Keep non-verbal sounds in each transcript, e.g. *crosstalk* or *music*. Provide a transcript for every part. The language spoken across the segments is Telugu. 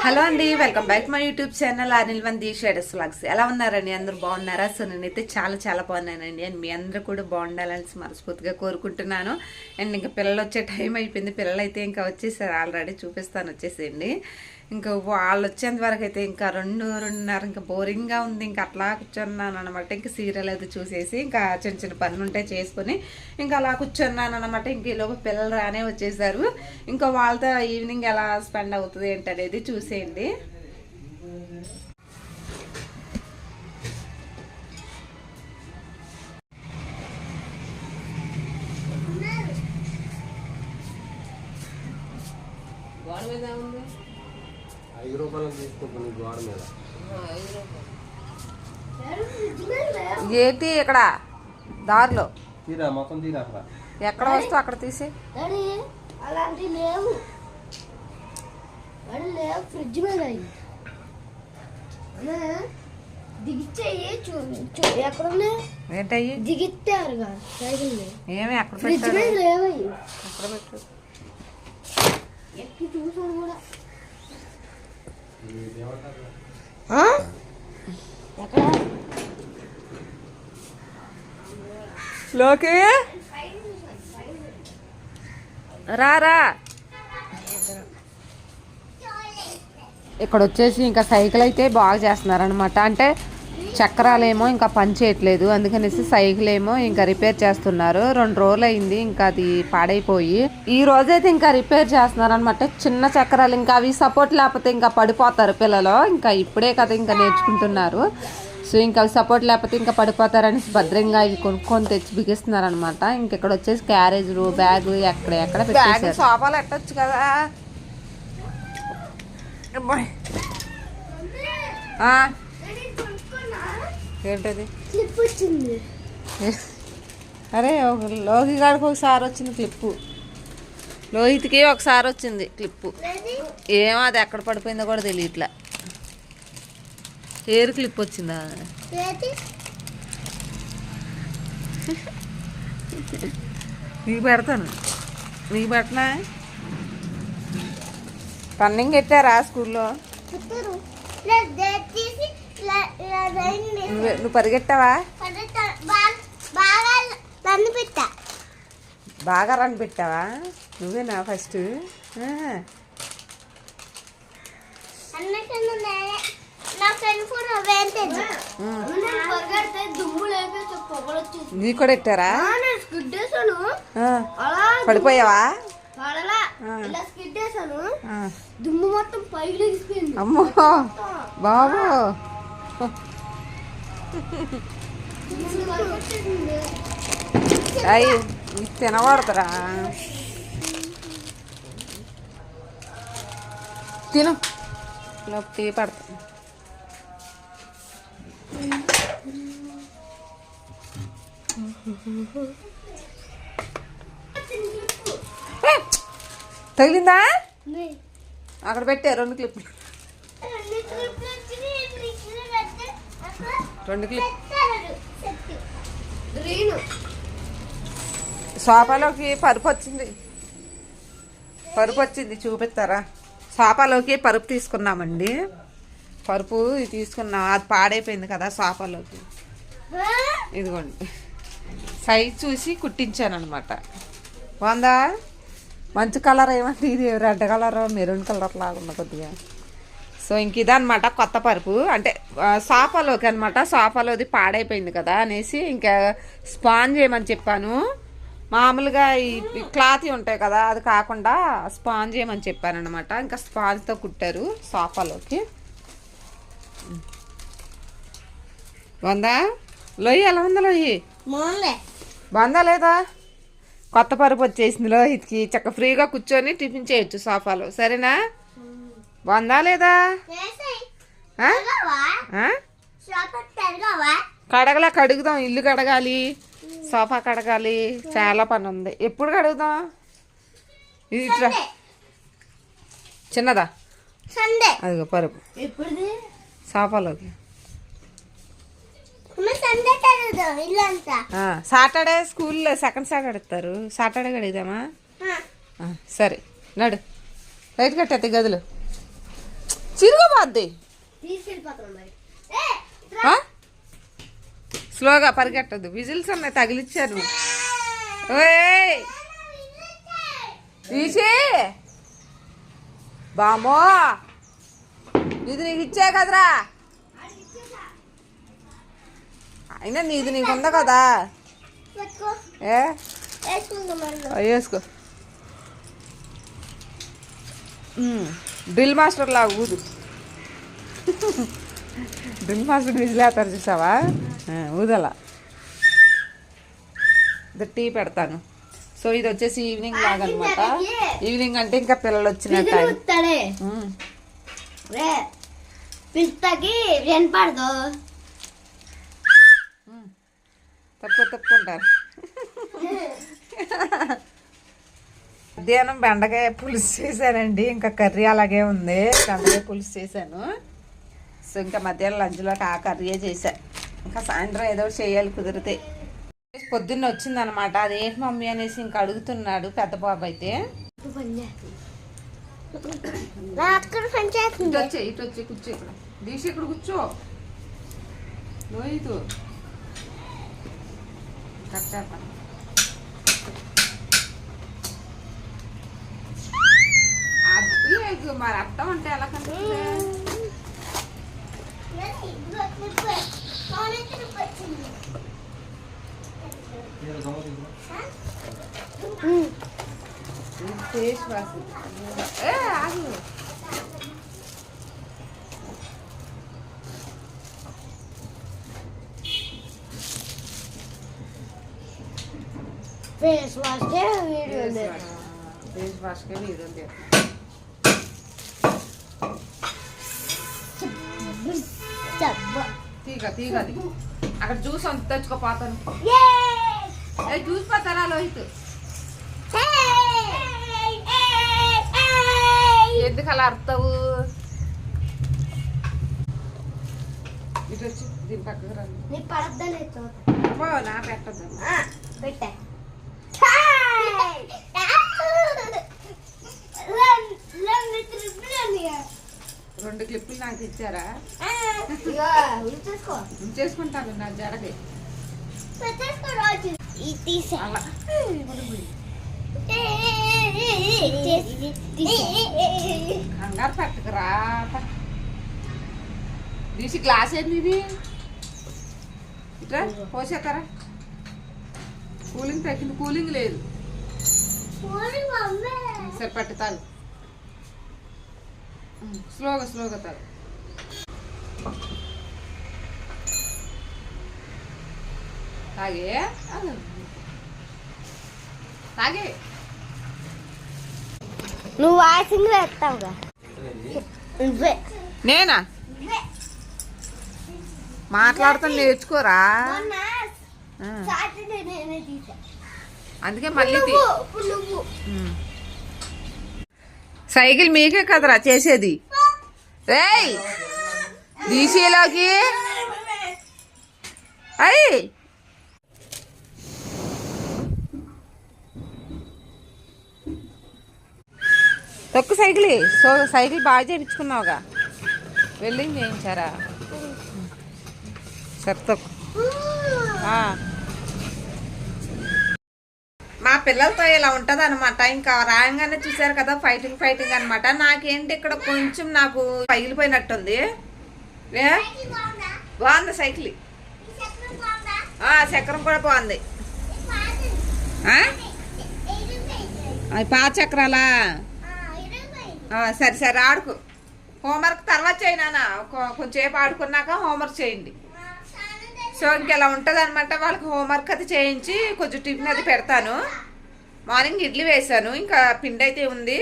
హలో అండి welcome back my YouTube channel Anil వంది షేడస్ వ్లాగ్స్. ఎలా ఉన్నారండి? అందరూ బాగున్నారా? సో నేనైతే చాలా చాలా బాగున్నానండి. అండ్ మీ అందరూ కూడా బాగుండాలని మనస్ఫూర్తిగా కోరుకుంటున్నాను. అండ్ ఇంకా పిల్లలు వచ్చే టైం అయిపోయింది. పిల్లలు అయితే ఇంకా వచ్చేసారు. ఆల్రెడీ చూపిస్తాను వచ్చేసేయండి. ఇంకా వాళ్ళు వచ్చేంత వరకు అయితే ఇంకా రెండు రెండున్నర ఇంకా బోరింగ్గా ఉంది. ఇంకా అట్లా కూర్చున్నాను అనమాట ఇంకా సీరియల్ అయితే చూసేసి ఇంకా చిన్న చిన్న పనులు ఉంటే చేసుకొని ఇంకా అలా కూర్చున్నాను అనమాట ఇంక ఈలోపు పిల్లలు రానే వచ్చేసారు. ఇంకా వాళ్ళతో ఈవినింగ్ ఎలా స్పెండ్ అవుతుంది ఏంటనేది చూసేయండి. ఏంటి ఇక్కడ? దారిలో. తీరా మొత్తం తీరా అక్కడ. ఎక్కడ వస్తూ అక్కడ తీసి? అలాంటి లేవు. ఫ్రిడ్జ్ మీద దిగిచ్చేయి చూ చూ ఎక్కడ ఏంటయ్యి? దిగిచ్చారు ఏమి ఎక్కడ ఫ్రిడ్జ్ పెట్టారు? మీద లేవయ్యి. ఎక్కడ పెట్టారు? ఎక్కి కూడా. లోకి? రా రా. ఇక్కడ వచ్చేసి ఇంకా సైకిల్ అయితే బాగా చేస్తున్నారు అనమాట అంటే చక్రాలేమో ఇంకా పని చేయట్లేదు అందుకనేసి సైకిల్ ఏమో ఇంకా రిపేర్ చేస్తున్నారు. రెండు రోజులు అయింది ఇంకా అది పాడైపోయి. ఈ రోజైతే ఇంకా రిపేర్ చేస్తున్నారు అనమాట చిన్న చక్రాలు ఇంకా అవి సపోర్ట్ లేకపోతే ఇంకా పడిపోతారు పిల్లలు. ఇంకా ఇప్పుడే కదా ఇంకా నేర్చుకుంటున్నారు. సో ఇంకా అవి సపోర్ట్ లేకపోతే ఇంకా పడిపోతారని భద్రంగా ఇవి కొనుక్కొని తెచ్చి బిగిస్తున్నారు అనమాట ఇంక ఇక్కడ వచ్చేసి క్యారేజ్లు బ్యాగ్ ఎక్కడ ఎక్కడ పెట్టేశారు. సోఫాలు ఎట్టొచ్చు కదా. ఏంటది? క్లిప్ వచ్చింది. అరే ఒక లోకి గాడికి ఒకసారి వచ్చింది క్లిప్పు. లోహిత్కి ఒకసారి వచ్చింది క్లిప్పు. ఏమో అది ఎక్కడ పడిపోయిందో కూడా తెలియట్లే. ఏరు క్లిప్ వచ్చిందా? నీకు పెడతాను. నీకు పెట్టనా? రన్నింగ్ పెట్టారా స్కూల్లో? నువ్వు పరిగెట్టావా? బాగా నన్ను పెట్టా. బాగా రన్ పెట్టావా? నువ్వేనా ఫస్ట్? నా కూడా అలా పడిపోయావా? దుమ్ము మొత్తం పైకి అమ్మో! బాబు! అయ్యి ఇది తినకూడదురా తిను టీ పడతా తగిలిందా? అక్కడ పెట్టే రెండు క్లిప్లు రెండు క్లిప్ సోఫాలోకి పరుపు వచ్చింది. పరుపు వచ్చింది చూపిస్తారా? సోఫాలోకి పరుపు తీసుకున్నామండి. పరుపు తీసుకున్నాం అది పాడైపోయింది కదా సోఫాలోకి ఇదిగోండి. సైజ్ చూసి కుట్టించాను అనమాట బాగుందా? మంచి కలర్ ఏమంటే ఇది రెడ్ కలర్ మెరూన్ కలర్ లాగా ఉంది కొద్దిగా. సో ఇంక ఇదనమాట కొత్త పరుపు. అంటే సోఫాలోకి అనమాట సోఫాలోది పాడైపోయింది కదా అనేసి ఇంకా స్పాంజ్ చేయమని చెప్పాను. మామూలుగా ఈ క్లాత్ ఉంటాయి కదా అది కాకుండా స్పాంజ్ చేయమని చెప్పాను అనమాట ఇంకా స్పాంజ్తో కుట్టారు సోఫాలోకి. బాగుందా లోయి ఎలా ఉందా లోయి? మోన్లే బాగుందా లేదా? కొత్త పరుపు వచ్చేసింది లోహిత్కి. చక్క ఫ్రీగా కూర్చొని టిఫిన్ చేయొచ్చు సోఫాలో. సరేనా? బాగుందా లేదా? కడగలా కడుగుదాం ఇల్లు కడగాలి సోఫా కడగాలి చాలా పని ఉంది. ఎప్పుడు కడుగుదాం? ఇది ఇట్లా చిన్నదా? సండే. అదిగో పరుపు. సోఫాలోకి. సాటర్డే స్కూల్లో సెకండ్ సాటర్డే ఇస్తారు సాటర్డే కడుగుదామా? సరే. నడు. రైట్ కట్టేది గదులు. చిరుగుపోద్ది? స్లోగా పరిగెట్టదు విజిల్స్ ఉన్నాయి తగిలిచ్చాను ఓయ్! తీసి బామో ఇది నీకు ఇచ్చా కదరా? అయినా నీది నీకు ఉందా కదా ఏ? వేసుకో. డ్రిల్ మాస్టర్ లాగా ఊదు. డ్రిల్ మాస్టర్ విజిలేస్తారు చూసావా? ఊదలా. టీ పెడతాను. సో ఇది వచ్చేసి ఈవినింగ్ లాగా అనమాట ఈవినింగ్ అంటే ఇంకా పిల్లలు వచ్చిన తక్కువ తప్పుకుంటారు. *laughs* మధ్యాహ్నం బెండకాయ పులుసు చేశానండి. ఇంకా కర్రీ అలాగే ఉంది. బెండకాయ పులుసు చేశాను. సో ఇంకా మధ్యాహ్నం లంచ్లో ఆ కర్రీయే చేశా. ఇంకా సాయంత్రం ఏదో ఒకటి చేయాలి కుదిరితే. పొద్దున్న వచ్చిందనమాట. అదేంటి మమ్మీ అనేసి ఇంకా అడుగుతున్నాడు పెద్ద బాబు అయితే. ఇటు వచ్చే ఇటు వచ్చి కూర్చో ఇక్కడ. ఇక్కడ కూర్చో. కట్టా అది మరి అర్థం అంటే ఎలా కనిపిస్తుంది? ఫేస్ వాష్ ఏ ఆగు. ఫేస్ వాష్ వీడియో ఫేస్ వాష్కే వీడియో తీగ తీగ అది. అక్కడ జ్యూస్ అంత తెచ్చుకోపోతాను ఏ జ్యూస్ పోతారా లోహిత్? ఎందుకు అలా అర్థవు ఇటు వచ్చి దీని పక్కకు రండి. నీ పెట్టద్దు. పెట్టా రెండు క్లిప్పులు నాకు ఇచ్చారా ఉంచేసుకుంటాను నా జడకి. కంగారు పెట్టకురా తీసి గ్లాస్ ఏంది ఇది? ఇట్రా పోసేస్తారా కూలింగ్ తగ్గింది కూలింగ్ లేదు. సరే పట్టి తాగు. స్లోగా స్లోగా తాగు. తాగే తాగు. నువ్వు వేస్తావుగా నేనా? మాట్లాడుతాను నేర్చుకోరా? అందుకే మళ్ళీ. సైకిల్ మీకే కదరా చేసేది. రేయ్ డీసీలోకి అయ్ తొక్కు సైకిల్ సో సైకిల్ బాగా చేయించుకున్నావుగా వెల్డింగ్ చేయించారా సరే తొక్కు ఆ. మా పిల్లలతో ఇలా ఉంటది అనమాట ఇంకా రాయంగానే చూసారు కదా ఫైటింగ్ ఫైటింగ్ అన్నమాట నాకేంటి ఇక్కడ కొంచెం నాకు పగిలిపోయినట్టుంది ఏ బాగుంది సైకిల్ ఆ, చక్రం కూడా బాగుంది పాత చక్రాలా సరే సరే ఆడుకో. హోంవర్క్ తర్వాత చేయనా కొంచెంసేపు ఆడుకున్నాక హోంవర్క్ చేయండి. సో ఇంకెలా ఉంటుంది అనమాట వాళ్ళకి హోంవర్క్ అది చేయించి కొంచెం టిఫిన్ అది పెడతాను. మార్నింగ్ ఇడ్లీ వేసాను ఇంకా పిండి అయితే ఉంది.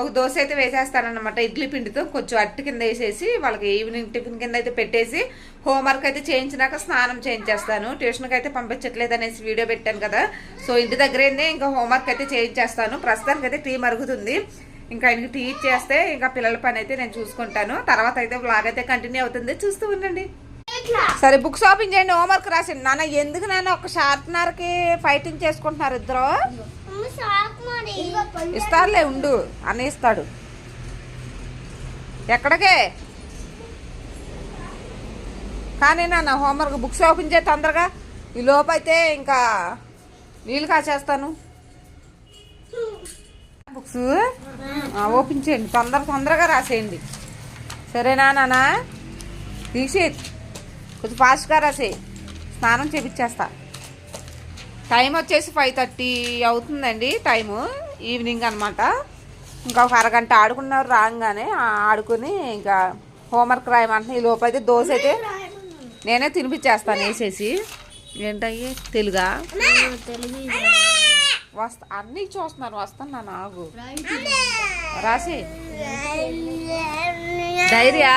ఒక దోశ అయితే వేసేస్తానమాట ఇడ్లీ పిండితో. కొంచెం అట్టు కింద వేసేసి వాళ్ళకి ఈవినింగ్ టిఫిన్ కింద అయితే పెట్టేసి హోంవర్క్ అయితే చేయించినాక స్నానం చేయించేస్తాను. ట్యూషన్కి అయితే పంపించట్లేదు అనేసి వీడియో పెట్టాను కదా. సో ఇంటి దగ్గరేనే ఇంకా హోంవర్క్ అయితే చేయించేస్తాను. ప్రస్తుతానికి అయితే టీ మరుగుతుంది. ఇంకా ఆయనకి టీ ఇచ్చేస్తే ఇంకా పిల్లల పని అయితే నేను చూసుకుంటాను. తర్వాత అయితే బ్లాగ్ అయితే కంటిన్యూ అవుతుంది. చూస్తూ ఉండండి. సరే బుక్స్ షాపింగ్ చేయండి. హోంవర్క్ రాసింది నాన్న ఎందుకు నాన్న ఒక షార్ప్నర్కి ఫైటింగ్ చేసుకుంటున్నారు ఇద్దరు? ఇస్తారులే ఉండు. అన్న ఇస్తాడు. ఎక్కడికే? కానీ నాన్న హోంవర్క్ బుక్స్ ఓపెన్ చేయ తొందరగా. ఈ లోపైతే ఇంకా నీళ్ళు కాచేస్తాను. బుక్స్? ఓపెన్ చేయండి. తొందర తొందరగా రాసేయండి. సరేనా నాన్న తీసి కొంచెం ఫాస్ట్గా రాసే. స్నానం చేపించేస్తా టైం వచ్చేసి ఫైవ్ థర్టీ అవుతుందండి టైము ఈవినింగ్ అనమాట ఇంకా ఒక అరగంట ఆడుకున్నారు రాగానే ఆడుకుని ఇంకా హోంవర్క్ రాయమంటున్నా. ఈ లోపు అయితే దోశ అయితే నేనే తినిపించేస్తాను వేసేసి. ఏంటయ్యి తెలుగా? తెలుగు వస్తా అన్నీ చూస్తున్నారు వస్తాను నా నాగు రాసి. డైరియా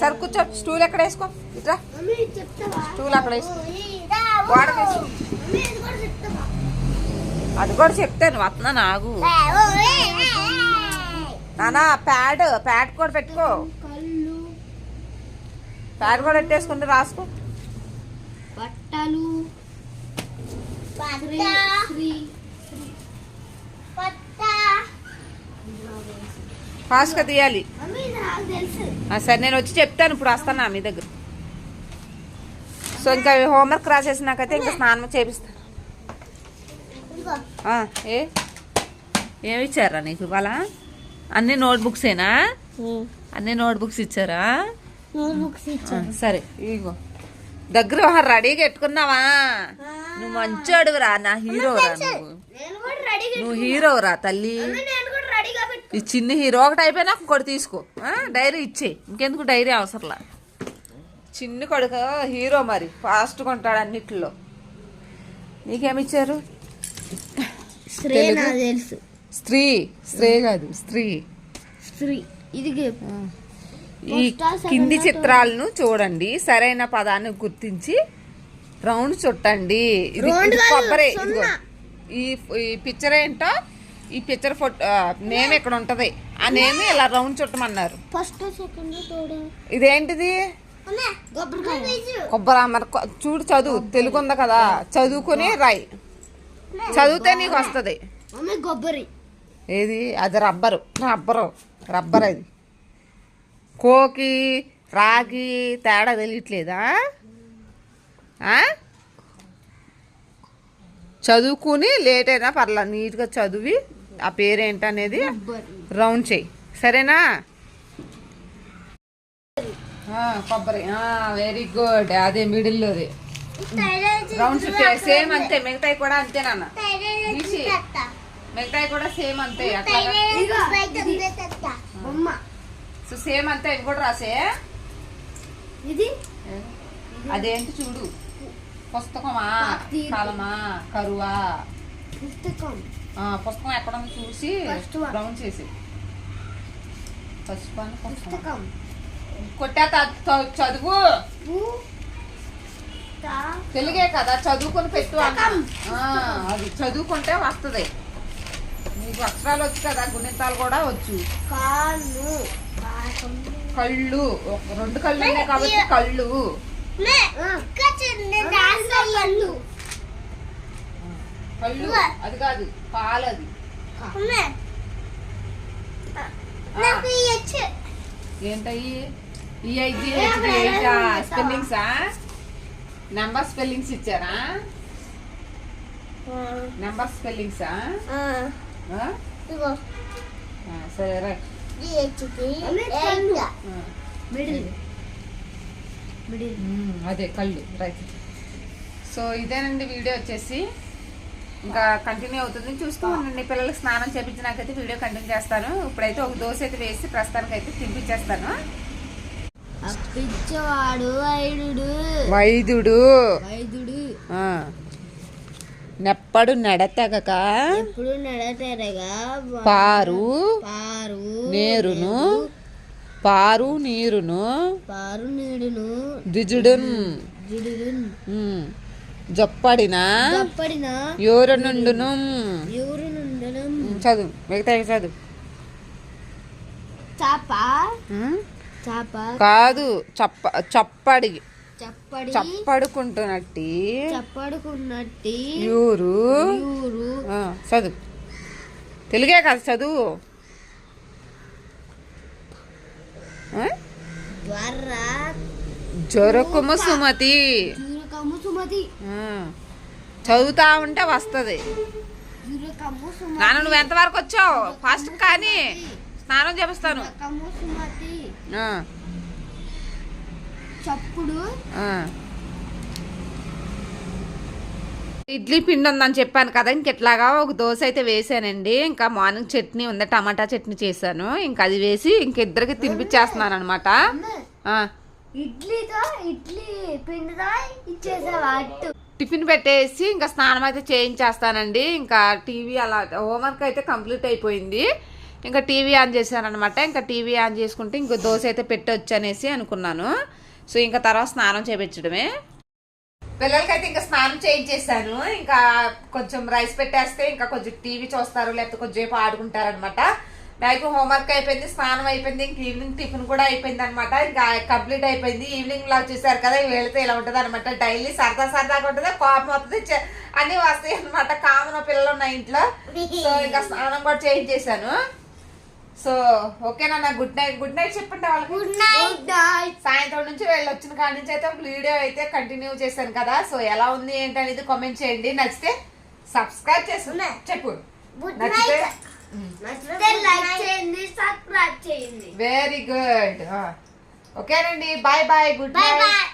సరే కూర్చో స్టూల్ ఎక్కడ వేసుకో? ఇట్రా. స్టూల్ అక్కడ వేసుకో. అది కూడా చెప్తాను వస్తున్నా నాగు నానా ప్యాడ్ ప్యాడ్ కూడా పెట్టుకో. ప్యాడ్ కూడా పెట్టేసుకుంటే రాసుకో. బట్టలు. ఫాస్ట్గా తీయాలి. మమ్మీ నాకు తెలుసు. ఆ, సరే నేను వచ్చి చెప్తాను ఇప్పుడు వస్తాను మీ దగ్గర. సో ఇంకా హోంవర్క్ రాసేసినాకైతే ఇంకా స్నానం చేపిస్తాను ఏ? ఏమి ఇచ్చారా నీకు ఇవాళ? అన్ని నోట్బుక్సేనా? అన్ని నోట్బుక్స్ ఇచ్చారా? నోట్ బుక్స్ ఆ, సరే ఇగో దగ్గర రెడీగా పెట్టుకున్నావా? నువ్వు మంచోడురా నా హీరోరా నువ్వు. నువ్వు హీరోరా తల్లి. ఈ చిన్న హీరో ఒకటి అయిపోయినా ఇంకోటి తీసుకో. డైరీ ఇచ్చే. ఇంకెందుకు డైరీ అవసరంలా? చిన్న కొడుకు హీరో మరి ఫాస్ట్గా ఉంటాడు అన్నిట్లో. నీకేమిచ్చారు స్త్రీ స్త్రీ కాదు స్త్రీ. స్త్రీ. ఇది ఈ కింది చిత్రాలను చూడండి. సరైన పదాన్ని గుర్తించి రౌండ్ చుట్టండి. ఇది కొబ్బరి ఈ ఈ పిక్చర్ ఏంటో? ఈ పిక్చర్ ఫోటో నేమ్ ఇక్కడ ఉంటది. ఆ నేమ్ ఇలా రౌండ్ చుట్టమన్నారు. ఫస్ట్ ఇదేంటిది? కొబ్బరి మరి కొ- చూడు చదువు తెలుగు ఉంది కదా. చదువుకుని రాయి. చదివితే నీకు వస్తుంది. కొబ్బరి. ఏది? అది రబ్బరు. రబ్బరు. రబ్బర్ అది. కోకి రాగి తేడా తెలియట్లేదా? ఆ? చదువుకుని లేట్ అయినా పర్లేదు నీట్గా చదివి ఆ పేరేంటనేది రౌండ్ చేయి. సరేనా? కొబ్బరి. వెరీ గుడ్ అదే మిడిల్లోది రౌండ్ సేమ్ అంతే. మిగతాయి కూడా తీసి. మిగతాయి కూడా సేమ్ అంతే. అట్లా సో సేమ్ అంతే ఇవి కూడా రాసే? ఇది? అదేంటి చూడు? పుస్తకమా. కాలమా? కరువా? పుస్తకం. పుస్తకం ఎక్కడ చూసి. రౌండ్ చేసి వన్ పుస్తకం. కొట్టా చదువు. తెలుగే కదా చదువుకొని పెట్టు అది చదువుకుంటే వస్తుంది. నీకు అక్షరాలు వచ్చు కదా గుణితాలు కూడా వచ్చు. కళ్ళు. ఒక- రెండు కళ్ళు ఉన్నాయి కాబట్టి కళ్ళు. కళ్ళు. కళ్ళు. అది కాదు పాలది. ఏంటయ్యి? ఐదు స్పెల్లింగ్సా? నెంబర్ స్పెల్లింగ్స్ ఇచ్చారా? నెంబర్ స్పెల్లింగ్సా? సరే రైట్ మిడిల్. మిడిల్. అదే కళ్ళు రైట్. సో ఇదేనండి వీడియో వచ్చేసి. ఇంకా కంటిన్యూ అవుతుంది. చూస్తూ ఉండండి. పిల్లలకి స్నానం చేపించినాకైతే వీడియో కంటిన్యూ చేస్తాను. ఇప్పుడైతే ఒక దోశ అయితే వేసి ప్రస్తుతానికి అయితే తినిపించేస్తాను వైదుడు. వైద్యుడు వైదుడు. ఆ. నెప్పడు నడతగక. ఎప్పుడు నడతారగా? పారు. పారు నేరును. పారు నీరును. పారు నీడును దిజుడున్. జొప్పడిన. తప్పడిన యోరు నుండును. నుండనం. చదువు. మిగతా చదువు? చాప? చాప. కాదు చప్ప చప్పడి చప్పడుకుంటున్నట్టి. చప్పడుకున్నట్టి. యూరు. చదువు. తెలుగే కదా చదువు. జొరకుము సుమతి. చదువుతా ఉంటే వస్తుంది. నాన్న నువ్వు ఎంతవరకు వచ్చావు? ఫాస్ట్ కానీ స్నానం చేపిస్తాను. చప్పుడు. ఇడ్లీ పిండి ఉందని చెప్పాను కదా ఇంక ఇట్లాగా ఒక దోశ అయితే వేసానండి. ఇంకా మార్నింగ్ చట్నీ ఉంది టమాటా చట్నీ చేశాను. ఇంకా అది వేసి ఇంక ఇద్దరికి తినిపించేస్తున్నాను అనమాట ఇడ్లీతో ఇడ్లీ పిండితో ఇచ్చేసావా అట్టు. టిఫిన్ పెట్టేసి ఇంకా స్నానం అయితే చేయించేస్తానండి. ఇంకా టీవీ అలా హోంవర్క్ అయితే కంప్లీట్ అయిపోయింది. ఇంకా టీవీ ఆన్ చేశాను అనమాట ఇంకా టీవీ ఆన్ చేసుకుంటే ఇంకో దోశ అయితే పెట్టొచ్చు అనేసి అనుకున్నాను. సో ఇంకా తర్వాత స్నానం చేయించడమే పిల్లలకైతే ఇంకా స్నానం చేయించేసాను. ఇంకా కొంచెం రైస్ పెట్టేస్తే ఇంకా కొంచెం టీవీ చూస్తారు లేకపోతే కొంచెం సేపు ఆడుకుంటారు అనమాట నాకు హోంవర్క్ అయిపోయింది స్నానం అయిపోయింది ఇంక ఈవినింగ్ టిఫిన్ కూడా అయిపోయింది అనమాట ఇంకా కంప్లీట్ అయిపోయింది. ఈవినింగ్ లాగా చూసారు కదా వెళితే ఇలా ఉంటుంది అనమాట డైలీ సరదా సరదాగా ఉంటుంది కోపం వస్తుంది చె- అన్ని వస్తాయి అనమాట కామన్ పిల్లలు ఉన్నాయి ఇంట్లో. సో ఇంకా స్నానం కూడా చేయించేసాను. సో ఓకేనా నా గుడ్ నైట్ గుడ్ నైట్ చెప్పండి వాళ్ళకి. గుడ్ నైట్ నైట్ సాయంత్రం నుంచి వెళ్ళి వచ్చిన కాడి నుంచి అయితే వీడియో అయితే కంటిన్యూ చేశాను కదా. సో ఎలా ఉంది ఏంటి అనేది కామెంట్ చేయండి. నచ్చితే సబ్స్క్రైబ్ చేసి చెప్పు. గుడ్ నచ్చితే నైట్. వెరీ గుడ్ ఓకేనండి. Bye bye good night bye